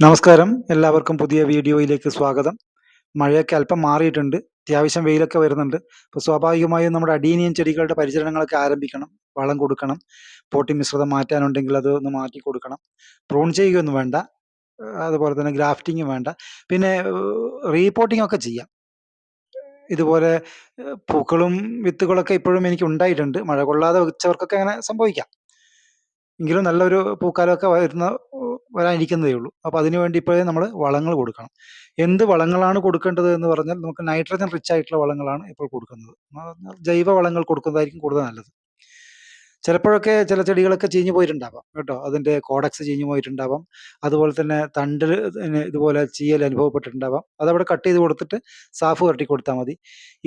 നമസ്കാരം. എല്ലാവർക്കും പുതിയ വീഡിയോയിലേക്ക് സ്വാഗതം. മഴയൊക്കെ അല്പം മാറിയിട്ടുണ്ട്. അത്യാവശ്യം വെയിലൊക്കെ വരുന്നുണ്ട്. അപ്പോൾ സ്വാഭാവികമായും നമ്മുടെ അടീനിയൻ ചെടികളുടെ പരിചരണങ്ങളൊക്കെ ആരംഭിക്കണം. വളം കൊടുക്കണം. പോട്ടി മിശ്രിതം മാറ്റാനുണ്ടെങ്കിൽ അത് ഒന്ന് മാറ്റി കൊടുക്കണം. പ്രൂൺ ചെയ്യുകയൊന്നും വേണ്ട. അതുപോലെ തന്നെ ഗ്രാഫ്റ്റിംഗ് വേണ്ട. പിന്നെ റീപോട്ടിംഗ് ഒക്കെ ചെയ്യാം. ഇതുപോലെ പൂക്കളും വിത്തുകളൊക്കെ ഇപ്പോഴും എനിക്ക് ഉണ്ടായിട്ടുണ്ട്. മഴ കൊള്ളാതെ വെച്ചവർക്കൊക്കെ അങ്ങനെ സംഭവിക്കാം. എങ്കിലും നല്ലൊരു പൂക്കാലമൊക്കെ വരുന്ന വരാനിരിക്കുന്നതേ ഉള്ളൂ. അപ്പോൾ അതിനു വേണ്ടി ഇപ്പോഴേ നമ്മൾ വളങ്ങൾ കൊടുക്കണം. എന്ത് വളങ്ങളാണ് കൊടുക്കേണ്ടത് എന്ന് പറഞ്ഞാൽ നമുക്ക് നൈട്രജൻ റിച്ച് ആയിട്ടുള്ള വളങ്ങളാണ് ഇപ്പോൾ കൊടുക്കുന്നത്. ജൈവ വളങ്ങൾ കൊടുക്കുന്നതായിരിക്കും കൂടുതൽ നല്ലത്. ചിലപ്പോഴൊക്കെ ചില ചെടികളൊക്കെ ചീഞ്ഞു പോയിട്ടുണ്ടാവാം കേട്ടോ. അതിന്റെ കോഡക്സ് ചീഞ്ഞു പോയിട്ടുണ്ടാവാം. അതുപോലെ തന്നെ തണ്ടിൽ ഇതുപോലെ ചീയൽ അനുഭവപ്പെട്ടിട്ടുണ്ടാവാം. അതവിടെ കട്ട് ചെയ്ത് കൊടുത്തിട്ട് സാഫ് കട്ടി കൊടുത്താൽ മതി.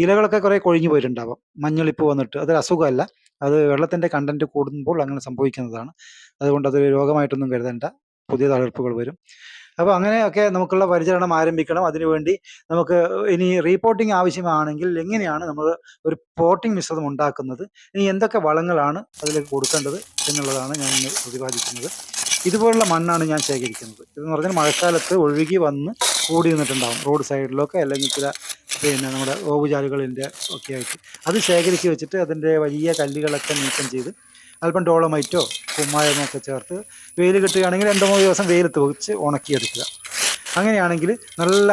ഇലകളൊക്കെ കുറേ കൊഴിഞ്ഞു പോയിട്ടുണ്ടാവാം. മഞ്ഞളിപ്പ് വന്നിട്ട്. അതൊരു അസുഖമല്ല. അത് വെള്ളത്തിന്റെ കണ്ടന്റ് കൂടുമ്പോൾ അങ്ങനെ സംഭവിക്കുന്നതാണ്. അതുകൊണ്ട് അതൊരു രോഗമായിട്ടൊന്നും കരുതേണ്ട. പുതിയ തളിർപ്പുകൾ വരും. അപ്പോൾ അങ്ങനെയൊക്കെ നമുക്കുള്ള പരിചരണം ആരംഭിക്കണം. അതിനുവേണ്ടി നമുക്ക് ഇനി റീപോർട്ടിംഗ് ആവശ്യമാണെങ്കിൽ എങ്ങനെയാണ് നമ്മൾ ഒരു പോട്ടിംഗ് മിശ്രിതം ഉണ്ടാക്കുന്നത്? ഇനി എന്തൊക്കെ വളങ്ങളാണ് അതിലേക്ക് കൊടുക്കേണ്ടത് എന്നുള്ളതാണ് ഞാൻ ഇന്ന് പ്രതിപാദിക്കുന്നത്. ഇതുപോലുള്ള മണ്ണാണ് ഞാൻ ശേഖരിക്കുന്നത്. ഇതെന്ന് പറഞ്ഞാൽ മഴക്കാലത്ത് ഒഴുകി വന്ന് കൂടി നിന്നിട്ടുണ്ടാകും റോഡ് സൈഡിലൊക്കെ അല്ലെങ്കിൽ ചില പിന്നെ നമ്മുടെ ഓവുചാലുകളിന്റെ ഒക്കെ ആയിട്ട്. അത് ശേഖരിച്ച് വെച്ചിട്ട് അതിന്റെ വലിയ കല്ലുകളൊക്കെ നീക്കം ചെയ്ത് അല്പം ഡോളമൈറ്റോ കുമ്മായമോ ഒക്കെ ചേർത്ത് വെയിൽ കിട്ടുകയാണെങ്കിൽ രണ്ടു മൂന്ന് ദിവസം വെയിലത്ത് വെച്ച് ഉണക്കിയെടുക്കുക. അങ്ങനെയാണെങ്കിൽ നല്ല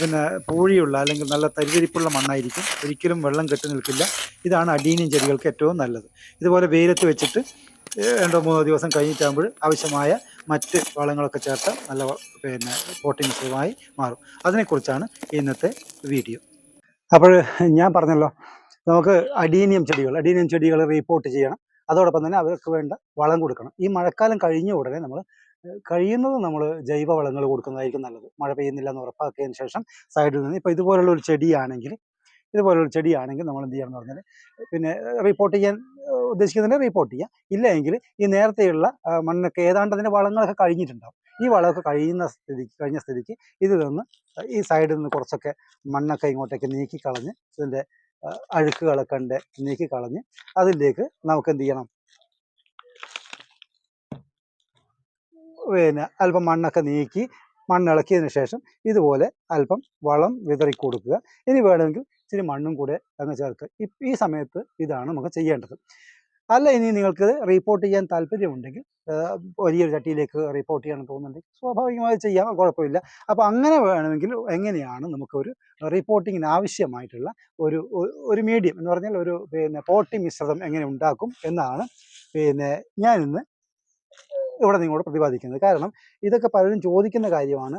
പിന്നെ പൂഴിയുള്ള അല്ലെങ്കിൽ നല്ല തരിതരിപ്പുള്ള മണ്ണായിരിക്കും. ഒരിക്കലും വെള്ളം കെട്ടി നിൽക്കില്ല. ഇതാണ് അടീനിയം ചെടികൾക്ക് ഏറ്റവും നല്ലത്. ഇതുപോലെ വെയിലത്ത് വെച്ചിട്ട് രണ്ടോ മൂന്നോ ദിവസം കഴിഞ്ഞിട്ടാകുമ്പോൾ ആവശ്യമായ മറ്റ് വളങ്ങളൊക്കെ ചേർത്ത് നല്ല പിന്നെ പോട്ടിംഗ് മാറും. അതിനെക്കുറിച്ചാണ് ഇന്നത്തെ വീഡിയോ അപ്പോൾ ഞാൻ പറഞ്ഞല്ലോ നമുക്ക് അഡീനിയം ചെടികൾ അഡീനിയം ചെടികൾ റീപ്പോർട്ട് ചെയ്യണം. അതോടൊപ്പം തന്നെ അവർക്ക് വേണ്ട വളം കൊടുക്കണം. ഈ മഴക്കാലം കഴിഞ്ഞ ഉടനെ നമ്മൾ കഴിയുന്നത് നമ്മൾ ജൈവ വളങ്ങൾ കൊടുക്കുന്നതായിരിക്കും നല്ലത്. മഴ പെയ്യുന്നില്ല എന്ന് ഉറപ്പാക്കിയതിന് ശേഷം സൈഡിൽ നിന്ന് ഇപ്പോൾ ഇതുപോലുള്ള ഒരു ചെടിയാണെങ്കിൽ ഇതുപോലുള്ള ഒരു ചെടിയാണെങ്കിൽ നമ്മൾ എന്ത് ചെയ്യണം എന്ന് പറഞ്ഞാൽ പിന്നെ റിപ്പോർട്ട് ചെയ്യാൻ ഉദ്ദേശിക്കുന്നതിന് റിപ്പോർട്ട് ചെയ്യാം. ഇല്ല എങ്കിൽ ഈ നേരത്തെയുള്ള മണ്ണൊക്കെ ഏതാണ്ട് അതിന്റെ വളങ്ങളൊക്കെ കഴിഞ്ഞിട്ടുണ്ടാവും. ഈ വളമൊക്കെ കഴിയുന്ന സ്ഥിതിക്ക് കഴിഞ്ഞ സ്ഥിതിക്ക് ഇതിൽ നിന്ന് ഈ സൈഡിൽ നിന്ന് കുറച്ചൊക്കെ മണ്ണൊക്കെ ഇങ്ങോട്ടേക്ക് നീക്കി കളഞ്ഞ് ഇതിന്റെ അഴുക്കുകളൊക്കെ ഉണ്ട് നീക്കി കളഞ്ഞ് അതിലേക്ക് നമുക്ക് എന്ത് ചെയ്യണം? പിന്നെ അല്പം മണ്ണൊക്കെ നീക്കി മണ്ണിളക്കിയതിന് ശേഷം ഇതുപോലെ അല്പം വളം വിതറി കൊടുക്കുക ഇനി വേണമെങ്കിൽ ഇച്ചിരി മണ്ണും കൂടെ അങ്ങ് ചേർക്കുക ഈ സമയത്ത് ഇതാണ് നമുക്ക് ചെയ്യേണ്ടത്. അല്ല ഇനി നിങ്ങൾക്ക് റിപ്പോർട്ട് ചെയ്യാൻ താല്പര്യമുണ്ടെങ്കിൽ വലിയൊരു ചട്ടിയിലേക്ക് റിപ്പോർട്ട് ചെയ്യാൻ തോന്നുന്നുണ്ടെങ്കിൽ സ്വാഭാവികമായി ചെയ്യാം കുഴപ്പമില്ല. അപ്പോൾ അങ്ങനെ വേണമെങ്കിൽ എങ്ങനെയാണ് നമുക്കൊരു റിപ്പോർട്ടിങ്ങിന് ആവശ്യമായിട്ടുള്ള ഒരു ഒരു മീഡിയം എന്ന് പറഞ്ഞാൽ ഒരു പിന്നെ പോട്ടി മിശ്രിതം എങ്ങനെ ഉണ്ടാക്കും എന്നാണ് പിന്നെ ഞാനിന്ന് ഇവിടെ നിങ്ങളോട് പ്രതിപാദിക്കുന്നത്. കാരണം ഇതൊക്കെ പലരും ചോദിക്കുന്ന കാര്യമാണ്.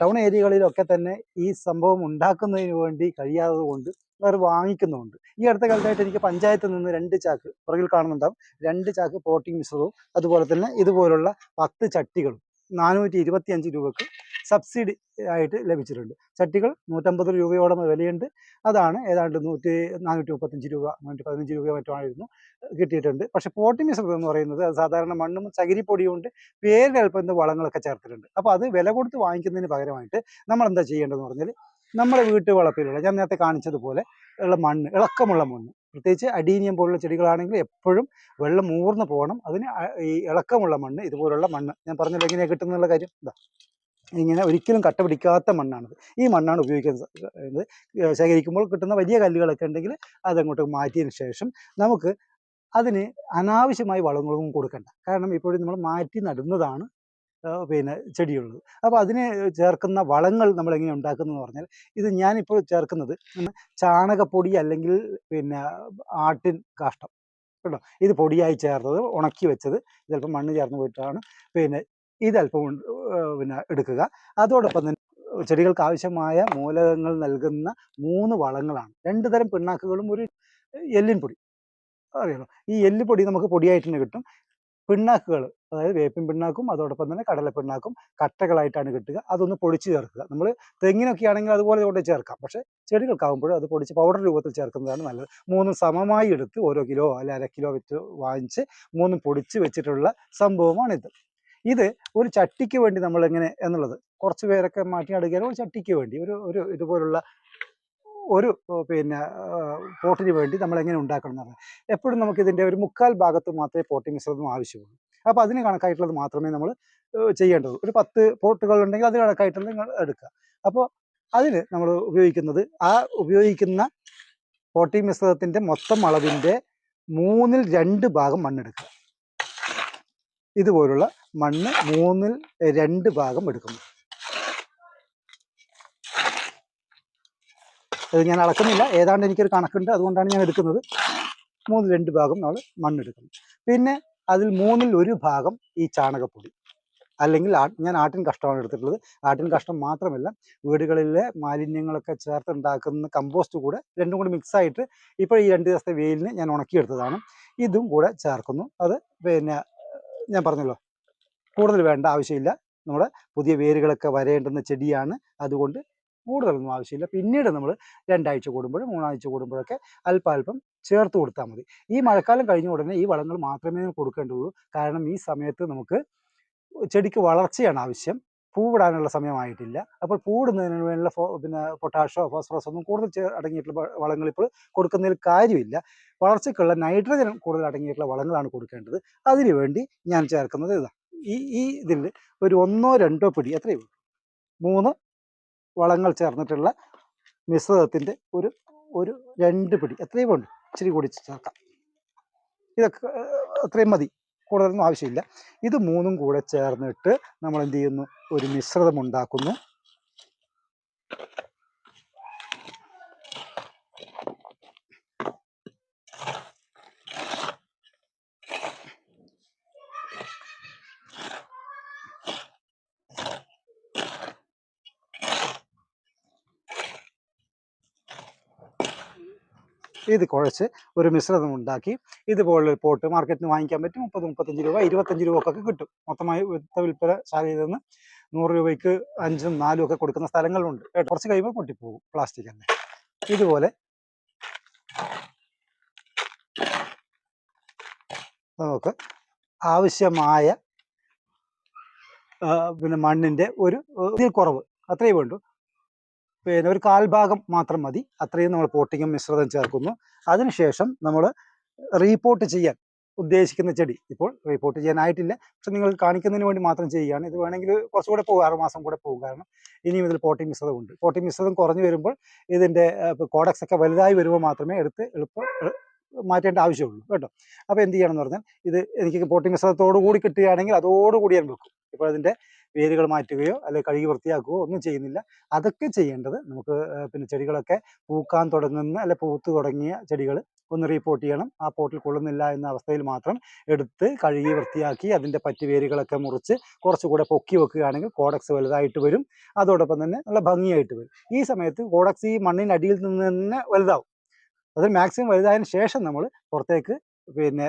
ടൗൺ ഏരിയകളിലൊക്കെ തന്നെ ഈ സംഭവം ഉണ്ടാക്കുന്നതിന് വേണ്ടി കഴിയാത്തത് കൊണ്ട് അവർ വാങ്ങിക്കുന്നുണ്ട് ഈ അടുത്ത കാലത്തായിട്ട് എനിക്ക് പഞ്ചായത്തിൽ നിന്ന് രണ്ട് ചാക്ക് പുറകിൽ കാണുന്നുണ്ടാവും. രണ്ട് ചാക്ക് പോട്ടിംഗ് മിശ്രിതവും അതുപോലെ തന്നെ ഇതുപോലുള്ള പത്ത് ചട്ടികളും. നാനൂറ്റി ഇരുപത്തി അഞ്ച് രൂപക്ക് സബ്സിഡി ആയിട്ട് ലഭിച്ചിട്ടുണ്ട്. ചട്ടികൾ നൂറ്റമ്പത് രൂപയോളം വിലയുണ്ട്. അതാണ് ഏതാണ്ട് നൂറ്റി നാനൂറ്റി മുപ്പത്തഞ്ച് രൂപ നാനൂറ്റി പതിനഞ്ച് രൂപയോ മറ്റുമായിരുന്നു കിട്ടിയിട്ടുണ്ട്. പക്ഷേ പോട്ടി മിശ്രിതം എന്ന് പറയുന്നത് സാധാരണ മണ്ണും ചകിരിപ്പൊടിയും കൊണ്ട് എന്ത് വളങ്ങളൊക്കെ ചേർത്തിട്ടുണ്ട്. അപ്പോൾ അത് വില കൊടുത്ത് വാങ്ങിക്കുന്നതിന് പകരമായിട്ട് നമ്മൾ എന്താ ചെയ്യേണ്ടതെന്ന് പറഞ്ഞാൽ നമ്മുടെ വീട്ടു വളപ്പിലുള്ള ഞാൻ നേരത്തെ കാണിച്ചതുപോലെ ഉള്ള മണ്ണ് ഇളക്കമുള്ള മണ്ണ് പ്രത്യേകിച്ച് അഡീനിയം പോലുള്ള ചെടികളാണെങ്കിൽ എപ്പോഴും വെള്ളം മൂർന്ന് പോകണം. അതിന് ഈ ഇളക്കമുള്ള മണ്ണ് ഇതുപോലുള്ള മണ്ണ്. ഞാൻ പറഞ്ഞല്ലോ എങ്ങനെയാണ് കിട്ടുന്നുള്ള കാര്യം? ഇതാ ഇങ്ങനെ ഒരിക്കലും കട്ട പിടിക്കാത്ത മണ്ണാണിത്. ഈ മണ്ണാണ് ഉപയോഗിക്കുന്നത്. ശേഖരിക്കുമ്പോൾ കിട്ടുന്ന വലിയ കല്ലുകളൊക്കെ ഉണ്ടെങ്കിൽ അതങ്ങോട്ട് മാറ്റിയതിന് ശേഷം നമുക്ക് അതിന് അനാവശ്യമായി വളങ്ങളൊന്നും കൊടുക്കണ്ട. കാരണം ഇപ്പോഴും നമ്മൾ മാറ്റി നടുന്നതാണ് പിന്നെ ചെടിയുള്ളത്. അപ്പോൾ അതിന് ചേർക്കുന്ന വളങ്ങൾ നമ്മൾ എങ്ങനെ ഉണ്ടാക്കുന്നതെന്ന് പറഞ്ഞാൽ ഇത് ഞാനിപ്പോൾ ചേർക്കുന്നത് ചാണകപ്പൊടി അല്ലെങ്കിൽ പിന്നെ ആട്ടിൻ കാഷ്ടം കേട്ടോ. ഇത് പൊടിയായി ചേർത്തത് ഉണക്കി വെച്ചത് ചിലപ്പോൾ മണ്ണ് ചേർന്ന് പോയിട്ടാണ്. പിന്നെ ഇതല്പം പിന്നെ എടുക്കുക. അതോടൊപ്പം തന്നെ ചെടികൾക്ക് ആവശ്യമായ മൂലകങ്ങൾ നൽകുന്ന മൂന്ന് വളങ്ങളാണ്. രണ്ട് തരം പിണ്ണാക്കുകളും ഒരു എല്ലിൻ പൊടി. അറിയണം ഈ എല്ലുപൊടി നമുക്ക് പൊടിയായിട്ട് തന്നെ കിട്ടും. പിണ്ണാക്കുകൾ അതായത് വേപ്പിൻ പിണ്ണാക്കും അതോടൊപ്പം തന്നെ കടല പിണ്ണാക്കും കട്ടകളായിട്ടാണ് കിട്ടുക. അതൊന്ന് പൊടിച്ച് ചേർക്കുക. നമ്മൾ തെങ്ങിനൊക്കെ ആണെങ്കിൽ അതുപോലെ കൊണ്ട് ചേർക്കാം. പക്ഷേ ചെടികൾക്കാകുമ്പോഴും അത് പൊടിച്ച് പൗഡർ രൂപത്തിൽ ചേർക്കുന്നതാണ് നല്ലത്. മൂന്നും സമമായി എടുത്ത് ഓരോ കിലോ അല്ലെ അര കിലോ വെച്ച് വാങ്ങിച്ച് മൂന്നും പൊടിച്ച് വെച്ചിട്ടുള്ള സംഭവമാണിത്. ഇത് ഒരു ചട്ടിക്ക് വേണ്ടി നമ്മൾ എങ്ങനെ എന്നുള്ളത് കുറച്ച് പേരൊക്കെ മാറ്റി നടുകയാണ് ഒരു ചട്ടിക്ക് വേണ്ടി ഒരു ഒരു ഇതുപോലുള്ള ഒരു പിന്നെ പോട്ടിന് വേണ്ടി നമ്മൾ എങ്ങനെ ഉണ്ടാക്കണം എന്ന് പറഞ്ഞാൽ എപ്പോഴും നമുക്ക് ഇതിന്റെ ഒരു മുക്കാൽ ഭാഗത്ത് മാത്രമേ പോട്ടി മിശ്രിതം ആവശ്യമുള്ളൂ. അപ്പോൾ അതിന് കണക്കായിട്ടുള്ളത് മാത്രമേ നമ്മൾ ചെയ്യേണ്ടതുള്ളൂ ഒരു പത്ത് പോട്ടുകൾ ഉണ്ടെങ്കിൽ അത് കണക്കായിട്ടുള്ളത് നിങ്ങൾ എടുക്കുക. അപ്പോൾ അതിന് നമ്മൾ ഉപയോഗിക്കുന്നത് ആ ഉപയോഗിക്കുന്ന പോട്ടി മിശ്രിതത്തിന്റെ മൊത്തം അളവിന്റെ മൂന്നിൽ രണ്ട് ഭാഗം മണ്ണെടുക്കുക. ഇതുപോലുള്ള മണ്ണ് മൂന്നിൽ രണ്ട് ഭാഗം എടുക്കുന്നു. അത് ഞാൻ അളക്കുന്നില്ല. ഏതാണ്ട് എനിക്കൊരു കണക്കുണ്ട്. അതുകൊണ്ടാണ് ഞാൻ എടുക്കുന്നത്. മൂന്ന് രണ്ട് ഭാഗം നമ്മൾ മണ്ണെടുക്കുന്നത് പിന്നെ അതിൽ മൂന്നിൽ ഒരു ഭാഗം ഈ ചാണകപ്പൊടി. അല്ലെങ്കിൽ ഞാൻ ആട്ടിൻ കഷ്ടമാണ് എടുത്തിട്ടുള്ളത്. ആട്ടിൻ കഷ്ടം മാത്രമല്ല വീടുകളിലെ മാലിന്യങ്ങളൊക്കെ ചേർത്തുണ്ടാക്കുന്ന കമ്പോസ്റ്റ് കൂടെ രണ്ടും കൂടി മിക്സ് ആയിട്ട് ഇപ്പോൾ ഈ രണ്ട് ദിവസത്തെ വെയിലിന് ഞാൻ ഉണക്കിയെടുത്തതാണ്. ഇതും കൂടെ ചേർക്കുന്നു. അത് പിന്നെ ഞാൻ പറഞ്ഞല്ലോ കൂടുതൽ വേണ്ട ആവശ്യമില്ല. നമ്മുടെ പുതിയ വേരുകളൊക്കെ വരേണ്ടുന്ന ചെടിയാണ്. അതുകൊണ്ട് കൂടുതലൊന്നും ആവശ്യമില്ല. പിന്നീട് നമ്മൾ രണ്ടാഴ്ച കൂടുമ്പോഴും മൂന്നാഴ്ച കൂടുമ്പോഴൊക്കെ അല്പാൽപ്പം ചേർത്ത് കൊടുത്താൽ മതി. ഈ മഴക്കാലം കഴിഞ്ഞ ഉടനെ ഈ വളങ്ങൾ മാത്രമേ കൊടുക്കേണ്ടുള്ളൂ. കാരണം ഈ സമയത്ത് നമുക്ക് ചെടിക്ക് വളർച്ചയാണ് ആവശ്യം. പൂവിടാനുള്ള സമയമായിട്ടില്ല. അപ്പോൾ പൂവിടുന്നതിന് വേണ്ടിയുള്ള ഫോ പിന്നെ പൊട്ടാഷോ ഫോസ്ഫറസ് ഒന്നും കൂടുതൽ അടങ്ങിയിട്ടുള്ള വളങ്ങൾ ഇപ്പോൾ കൊടുക്കുന്നതിൽ കാര്യമില്ല. വളർച്ചയ്ക്കുള്ള നൈട്രജൻ കൂടുതൽ അടങ്ങിയിട്ടുള്ള വളങ്ങളാണ് കൊടുക്കേണ്ടത്. അതിനുവേണ്ടി ഞാൻ ചേർക്കുന്നത് ഇതാണ് ഈ ഈ ഇതിൽ ഒരു ഒന്നോ രണ്ടോ പിടി ഉള്ളൂ. മൂന്ന് വളങ്ങൾ ചേർന്നിട്ടുള്ള മിശ്രിതത്തിന്റെ ഒരു ഒരു രണ്ട് പിടി. എത്രയും വേണ്ടു ഇച്ചിരി കൂടി ചേർക്കാം. ഇതൊക്കെ അത്രയും മതി. കൂടുതലൊന്നും ആവശ്യമില്ല. ഇത് മൂന്നും കൂടെ ചേർന്നിട്ട് നമ്മൾ എന്ത് ചെയ്യുന്നു? ഒരു മിശ്രിതം ഉണ്ടാക്കുന്നു. ഇത് കുഴച്ച് ഒരു മിശ്രിതം ഉണ്ടാക്കി ഇതുപോലുള്ള ഒരു പോട്ട് മാർക്കറ്റിൽ നിന്ന് വാങ്ങിക്കാൻ പറ്റും. മുപ്പത് മുപ്പത്തഞ്ച് രൂപ ഇരുപത്തഞ്ച് രൂപ ഒക്കെ കിട്ടും. മൊത്തമായി വിത്ത വിൽപ്പന ശാലയിൽ നിന്ന് നൂറ് രൂപയ്ക്ക് അഞ്ചും നാലും ഒക്കെ കൊടുക്കുന്ന സ്ഥലങ്ങളുണ്ട് കേട്ടോ. കുറച്ച് കഴിയുമ്പോൾ പൊട്ടിപ്പോകും പ്ലാസ്റ്റിക് തന്നെ. ഇതുപോലെ നമുക്ക് ആവശ്യമായ പിന്നെ മണ്ണിന്റെ ഒരു കുറവ്. അത്രയേ വേണ്ടൂ. പിന്നെ ഒരു കാൽഭാഗം മാത്രം മതി. അത്രയും നമ്മൾ പോട്ടിങ്ങും മിശ്രിതം ചേർക്കുന്നു. അതിനുശേഷം നമ്മൾ റീപോർട്ട് ചെയ്യാൻ ഉദ്ദേശിക്കുന്ന ചെടി ഇപ്പോൾ റിപ്പോർട്ട് ചെയ്യാനായിട്ടില്ല. പക്ഷെ നിങ്ങൾ കാണിക്കുന്നതിന് വേണ്ടി മാത്രം ചെയ്യുകയാണ്. ഇത് വേണമെങ്കിൽ കുറച്ചുകൂടെ പോകും. ആറുമാസം കൂടെ പോകും. കാരണം ഇനിയും ഇതിൽ പോട്ടിംഗ് മിശ്രിതം ഉണ്ട്. പോട്ടിംഗ് മിശ്രിതം കുറഞ്ഞു വരുമ്പോൾ ഇതിന്റെ കോഡക്സ് ഒക്കെ വലുതായി വരുമ്പോൾ മാത്രമേ എടുത്ത് എളുപ്പം മാറ്റേണ്ട ആവശ്യമുള്ളൂ. കേട്ടോ? അപ്പോൾ എന്ത് ചെയ്യണം എന്ന് പറഞ്ഞാൽ ഇത് എനിക്ക് പോട്ടിംഗ് മിശ്രിതത്തോടു കൂടി കിട്ടുകയാണെങ്കിൽ അതോടുകൂടി ഞാൻ വെക്കും. ഇപ്പോൾ അതിന്റെ വേരുകൾ മാറ്റുകയോ അല്ലെങ്കിൽ കഴുകി വൃത്തിയാക്കുകയോ ഒന്നും ചെയ്യുന്നില്ല. അതൊക്കെ ചെയ്യേണ്ടത് നമുക്ക് പിന്നെ ചെടികളൊക്കെ പൂക്കാൻ തുടങ്ങുന്ന അല്ലെ പൂത്ത് തുടങ്ങിയ ചെടികൾ ഒന്ന് റീപോർട്ട് ചെയ്യണം. ആ പോട്ടിൽ കൊള്ളുന്നില്ല എന്ന അവസ്ഥയിൽ മാത്രം എടുത്ത് കഴുകി വൃത്തിയാക്കി അതിന്റെ പറ്റി വേരുകളൊക്കെ മുറിച്ച് കുറച്ചുകൂടെ പൊക്കി വെക്കുകയാണെങ്കിൽ കോഡക്സ് വലുതായിട്ട് വരും. അതോടൊപ്പം തന്നെ നല്ല ഭംഗിയായിട്ട് വരും. ഈ സമയത്ത് കോഡക്സ് ഈ മണ്ണിനടിയിൽ നിന്ന് തന്നെ വലുതാവും. അത് മാക്സിമം വലുതായതിനു ശേഷം നമ്മൾ പുറത്തേക്ക് പിന്നെ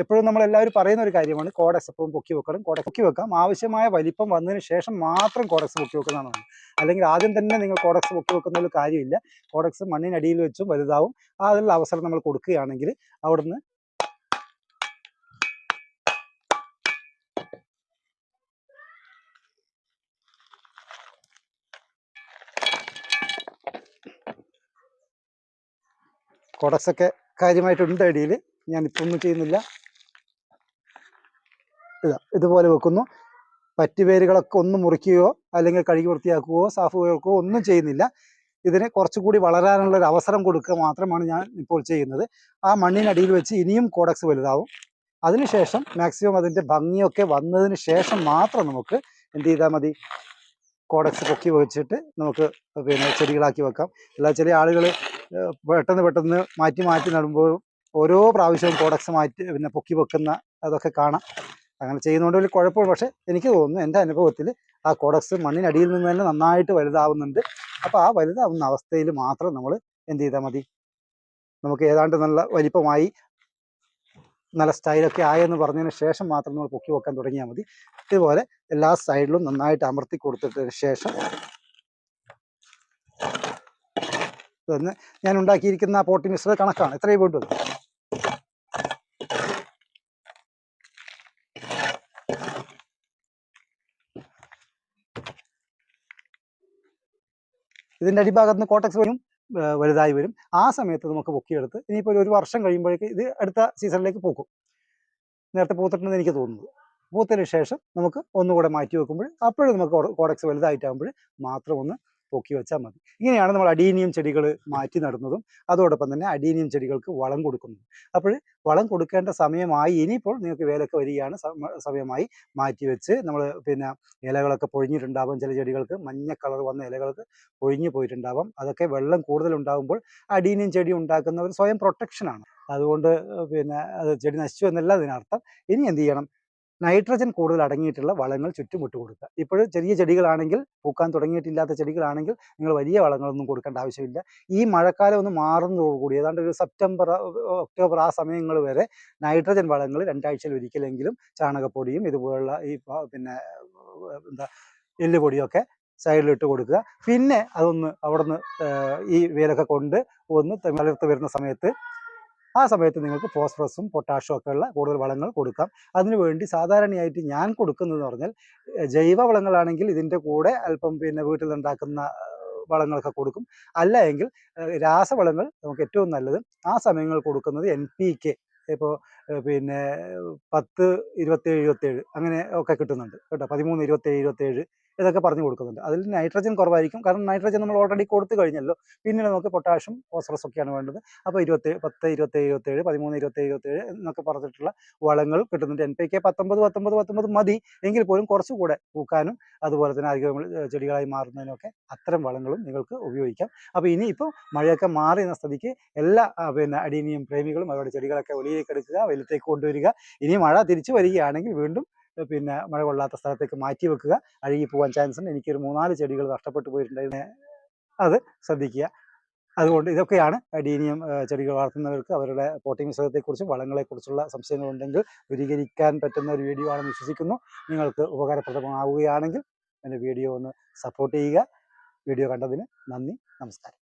എപ്പോഴും നമ്മൾ എല്ലാവരും പറയുന്ന ഒരു കാര്യമാണ് കോഡക്സ് എപ്പോഴും പൊക്കി വെക്കണം കോഡക്സ് പൊക്കി വെക്കാം. ആവശ്യമായ വലിപ്പം വന്നതിന് ശേഷം മാത്രം കോഡക്സ് പൊക്കി വെക്കുന്നതാണ്. അല്ലെങ്കിൽ ആദ്യം തന്നെ നിങ്ങൾ കോഡക്സ് പൊക്കി വെക്കുന്നതിൽ കാര്യമില്ല. കോഡക്സ് മണ്ണിനടിയിൽ വെച്ചും വലുതാവും. അതിനുള്ള അവസരം നമ്മൾ കൊടുക്കുകയാണെങ്കിൽ അവിടുന്ന് കോഡക്സ് ഒക്കെ കാര്യമായിട്ടുണ്ട് അടിയിൽ. ഇപ്പൊ ഒന്നും ചെയ്യുന്നില്ല. ഇതാ ഇതുപോലെ വെക്കുന്നു. പറ്റുവേരുകളൊക്കെ ഒന്ന് മുറിക്കുകയോ അല്ലെങ്കിൽ കഴുകി വൃത്തിയാക്കുകയോ സാഫ് ചെയ്യുകയോ ഒന്നും ചെയ്യുന്നില്ല. ഇതിന് കുറച്ചുകൂടി വളരാനുള്ള ഒരു അവസരം കൊടുക്കുക മാത്രമാണ് ഞാൻ ഇപ്പോൾ ചെയ്യുന്നത്. ആ മണ്ണിനടിയിൽ വെച്ച് ഇനിയും കോഡക്സ് വലുതാവും. അതിനുശേഷം മാക്സിമം അതിന്റെ ഭംഗിയൊക്കെ വന്നതിന് ശേഷം മാത്രം നമുക്ക് എന്ത് ചെയ്താൽ മതി? കോഡക്സ് പൊക്കി വെച്ചിട്ട് നമുക്ക് പിന്നെ ചെടികളാക്കി വെക്കാം. അല്ലാതെ ചില ആളുകൾ പെട്ടെന്ന് പെട്ടെന്ന് മാറ്റി മാറ്റി നടുമ്പോഴും ഓരോ പ്രാവശ്യവും കോഡക്സ് മാറ്റി പിന്നെ പൊക്കി വെക്കുന്ന അതൊക്കെ കാണാം. അങ്ങനെ ചെയ്യുന്നതുകൊണ്ട് വലിയ കുഴപ്പമില്ല. പക്ഷേ എനിക്ക് തോന്നുന്നു എന്റെ അനുഭവത്തിൽ ആ കോഡക്സ് മണ്ണിനടിയിൽ നിന്ന് തന്നെ നന്നായിട്ട് വലുതാവുന്നുണ്ട്. അപ്പോൾ ആ വലുതാവുന്ന അവസ്ഥയിൽ മാത്രം നമ്മൾ എന്ത് ചെയ്താൽ മതി? നമുക്ക് ഏതാണ്ട് നല്ല വലിപ്പമായി നല്ല സ്റ്റൈലൊക്കെ ആയെന്ന് പറഞ്ഞതിന് ശേഷം മാത്രം നമ്മൾ പൊക്കി വെക്കാൻ തുടങ്ങിയാൽ മതി. ഇതുപോലെ എല്ലാ സൈഡിലും നന്നായിട്ട് അമർത്തി കൊടുത്തിട്ടതിന് ശേഷം ഞാൻ ഉണ്ടാക്കിയിരിക്കുന്ന ആ പോട്ടി മിശ്രിത കണക്കാണ്. എത്രയും വേണ്ടത്? ഇതിന്റെ അടിഭാഗത്ത് നിന്ന് കോട്ടക്സ് വരും വലുതായി വരും. ആ സമയത്ത് നമുക്ക് പൊക്കിയെടുത്ത് ഇനിയിപ്പോൾ ഒരു വർഷം കഴിയുമ്പോഴേക്ക് ഇത് അടുത്ത സീസണിലേക്ക് പൂക്കും. നേരത്തെ പൂത്തിട്ടുണ്ടെന്ന് എനിക്ക് തോന്നുന്നത് പൂത്തതിന് ശേഷം നമുക്ക് ഒന്നുകൂടെ മാറ്റി വെക്കുമ്പോൾ അപ്പോഴും നമുക്ക് കോഡക്സ് വലുതായിട്ടാകുമ്പോൾ മാത്രം ഒന്ന് പൊക്കി വെച്ചാൽ മതി. ഇങ്ങനെയാണ് നമ്മൾ അഡീനിയം ചെടികൾ മാറ്റി നടുന്നതും അതോടൊപ്പം തന്നെ അഡീനിയം ചെടികൾക്ക് വളം കൊടുക്കുന്നതും. അപ്പോൾ വളം കൊടുക്കേണ്ട സമയമായി ഇനിയിപ്പോൾ നിങ്ങൾക്ക് വേലൊക്കെ വരികയാണ് സമയമായി മാറ്റി വെച്ച് നമ്മൾ പിന്നെ ഇലകളൊക്കെ പൊഴിഞ്ഞിട്ടുണ്ടാവും ചില ചെടികൾക്ക് മഞ്ഞ കളർ വന്ന ഇലകൾക്ക് പൊഴിഞ്ഞു പോയിട്ടുണ്ടാവാം. അതൊക്കെ വെള്ളം കൂടുതൽ ഉണ്ടാകുമ്പോൾ അഡീനിയം ചെടി ഉണ്ടാക്കുന്ന ഒരു സ്വയം പ്രൊട്ടക്ഷനാണ്. അതുകൊണ്ട് പിന്നെ അത് ചെടി നശിച്ചു എന്നല്ല അതിനർത്ഥം. ഇനി എന്ത് ചെയ്യണം? നൈട്രജൻ കൂടുതൽ അടങ്ങിയിട്ടുള്ള വളങ്ങൾ ചുറ്റുമിട്ട് കൊടുക്കുക. ഇപ്പോഴും ചെറിയ ചെടികളാണെങ്കിൽ പൂക്കാൻ തുടങ്ങിയിട്ടില്ലാത്ത ചെടികളാണെങ്കിൽ നിങ്ങൾ വലിയ വളങ്ങളൊന്നും കൊടുക്കേണ്ട ആവശ്യമില്ല. ഈ മഴക്കാലം ഒന്ന് മാറുന്നതോടുകൂടി ഏതാണ്ട് ഒരു സെപ്റ്റംബർ ഒക്ടോബർ ആ സമയങ്ങൾ വരെ നൈട്രജൻ വളങ്ങൾ രണ്ടാഴ്ചയിൽ ഒരിക്കലെങ്കിലും ചാണകപ്പൊടിയും ഇതുപോലുള്ള ഈ പിന്നെ എന്താ എല്ലുപൊടിയൊക്കെ സൈഡിലിട്ട് കൊടുക്കുക. പിന്നെ അതൊന്ന് അവിടുന്ന് ഈ വേലൊക്കെ കൊണ്ട് ഒന്ന് തളിർത്ത് വരുന്ന സമയത്ത് ആ സമയത്ത് നിങ്ങൾക്ക് ഫോസ്ഫറസും പൊട്ടാഷും ഒക്കെ ഉള്ള കൂടുതൽ വളങ്ങൾ കൊടുക്കാം. അതിനുവേണ്ടി സാധാരണയായിട്ട് ഞാൻ കൊടുക്കുന്നതെന്ന് പറഞ്ഞാൽ ജൈവ വളങ്ങളാണെങ്കിൽ ഇതിന്റെ കൂടെ അല്പം പിന്നെ ഏർ വളങ്ങളൊക്കെ കൊടുക്കും. അല്ല എങ്കിൽ രാസവളങ്ങൾ നമുക്ക് ഏറ്റവും നല്ലത് ആ സമയങ്ങൾ കൊടുക്കുന്നത് എൻ പി കെ ഇപ്പോൾ പിന്നെ പത്ത് ഇരുപത്തേഴ് ഇരുപത്തേഴ് അങ്ങനെ ഒക്കെ കിട്ടുന്നുണ്ട് കേട്ടോ. പതിമൂന്ന് ഇരുപത്തേഴ് ഇരുപത്തേഴ് ഇതൊക്കെ പറഞ്ഞു കൊടുക്കുന്നുണ്ട്. അതിൽ നൈട്രജൻ കുറവായിരിക്കും. കാരണം നൈട്രജൻ നമ്മൾ ഓൾറെഡി കൊടുത്തു കഴിഞ്ഞല്ലോ. പിന്നീട് നമുക്ക് പൊട്ടാഷ്യം ഫോസ്ഫറസ് ഒക്കെയാണ് വേണ്ടത്. അപ്പോൾ ഇരുപത്തേഴ് പത്ത് ഇരുപത്തേഴ് ഇരുപത്തേഴ് പതിമൂന്ന് ഇരുപത്തേഴ് ഇരുപത്തേഴ് എന്നൊക്കെ പറഞ്ഞിട്ടുള്ള വളങ്ങൾ കിട്ടുന്നുണ്ട്. എൻ പി കെ പത്തൊമ്പത് പത്തൊമ്പത് പത്തൊമ്പത് മതി. എങ്കിൽ പോലും കുറച്ചുകൂടെ പൂക്കാനും അതുപോലെ തന്നെ അധികം ചെടികളായി മാറുന്നതിനൊക്കെ അത്തരം വളങ്ങളും നിങ്ങൾക്ക് ഉപയോഗിക്കാം. അപ്പോൾ ഇനി ഇപ്പോൾ മഴയൊക്കെ മാറിയ സ്ഥിതിക്ക് എല്ലാ പിന്നെ അടീനിയം പ്രേമികളും അവരുടെ ചെടികളൊക്കെ വെളിയിലേക്ക് എടുക്കുക. വെയിലത്തേക്ക് കൊണ്ടുവരിക. ഇനി മഴ തിരിച്ചു വരികയാണെങ്കിൽ വീണ്ടും പിന്നെ മഴ കൊള്ളാത്ത സ്ഥലത്തേക്ക് മാറ്റി വെക്കുക. അഴുകി പോകാൻ ചാൻസ് ഉണ്ട്. എനിക്കൊരു മൂന്നാൽ ചെടികൾ നഷ്ടപ്പെട്ടു പോയിട്ടുണ്ടായിരുന്നു. അത് ശ്രദ്ധിക്കുക. അതുകൊണ്ട് ഇതൊക്കെയാണ് അഡീനിയം ചെടികൾ വളർത്തുന്നവർക്ക് അവരുടെ പോട്ടിംഗ് മിശ്രിതത്തെക്കുറിച്ചും വളങ്ങളെക്കുറിച്ചുള്ള സംശയങ്ങളുണ്ടെങ്കിൽ ദൂരീകരിക്കാൻ പറ്റുന്ന ഒരു വീഡിയോ ആണെന്ന് വിശ്വസിക്കുന്നു. നിങ്ങൾക്ക് ഉപകാരപ്രദമാവുകയാണെങ്കിൽ എന്റെ വീഡിയോ ഒന്ന് സപ്പോർട്ട് ചെയ്യുക. വീഡിയോ കണ്ടതിന് നന്ദി. നമസ്കാരം.